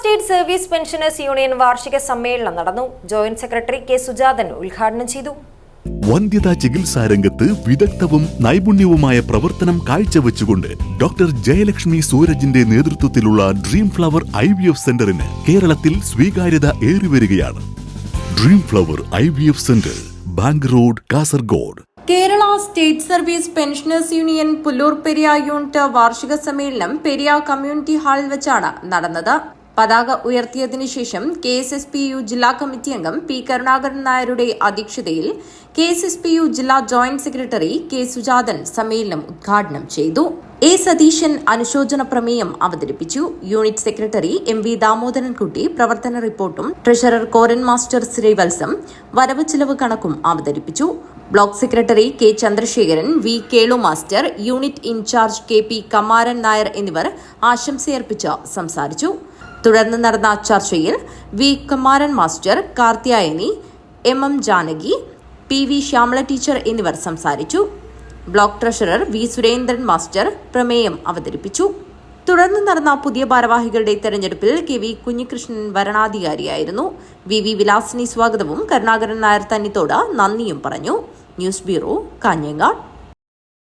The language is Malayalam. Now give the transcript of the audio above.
സ്റ്റേറ്റ് സർവീസ് പെൻഷനേഴ്സ് യൂണിയൻ വാർഷിക സമ്മേളനം നടന്നു. ജോയിന്റ് സെക്രട്ടറി കെ സുജാതൻ ഉദ്ഘാടനം ചെയ്തു. വന്ധ്യതാ ചികിത്സാ രംഗത്ത് വിദഗ്ധവും നൈപുണ്യവുമായ പ്രവർത്തനം കാഴ്ചവെച്ചുകൊണ്ട് ഡോക്ടർ ജയലക്ഷ്മി സൂരജിന്റെ നേതൃത്വത്തിലുള്ള dream flower I V F സെന്ററിന് കേരളത്തിൽ സ്വീകാര്യത ഏറിവരികയാണ്. Dream flower I V F centre bank road Kasaragod. Kerala state service pensioners union Pullur Periya unit വാർഷിക സമ്മേളനം പെരിയ കമ്മ്യൂണിറ്റി ഹാളിൽ വെച്ചാണ് നടന്നത്. പതാക ഉയർത്തിയതിനു ശേഷം K S S P U ജില്ലാ കമ്മിറ്റി അംഗം പി കരുണാകരൻ നായരുടെ അധ്യക്ഷതയിൽ K S S P U ജില്ലാ ജോയിന്റ് സെക്രട്ടറി കെ സുജാതൻ സമ്മേളനം ഉദ്ഘാടനം ചെയ്തു. എ സതീശൻ അനുശോചന പ്രമേയം അവതരിപ്പിച്ചു. Unit secretary M V Damodarankutty പ്രവർത്തന റിപ്പോർട്ടും ട്രഷറർ കോരൻ മാസ്റ്റർ ശ്രീവത്സം വരവ് ചിലവ് കണക്കും അവതരിപ്പിച്ചു. Block secretary K Chandrasekharan V Kelu master unit in charge K P Kamaran Nair എന്നിവർ ആശംസയർപ്പിച്ച് സംസാരിച്ചു. തുടർന്ന് നടന്ന ചർച്ചയിൽ V Kumaran master Karthiyayani M M Janaki P V Shyamala teacher എന്നിവർ സംസാരിച്ചു. Block treasurer V Surendran master പ്രമേയം അവതരിപ്പിച്ചു. തുടർന്ന് നടന്ന പുതിയ ഭാരവാഹികളുടെ തെരഞ്ഞെടുപ്പിൽ കെ വി കുഞ്ഞികൃഷ്ണൻ വരണാധികാരിയായിരുന്നു. വി വി വിലാസിനി സ്വാഗതവും കരുണാകരൻ നായർ തന്നിത്തോട് നന്ദിയും പറഞ്ഞു. News bureau Kanhangad.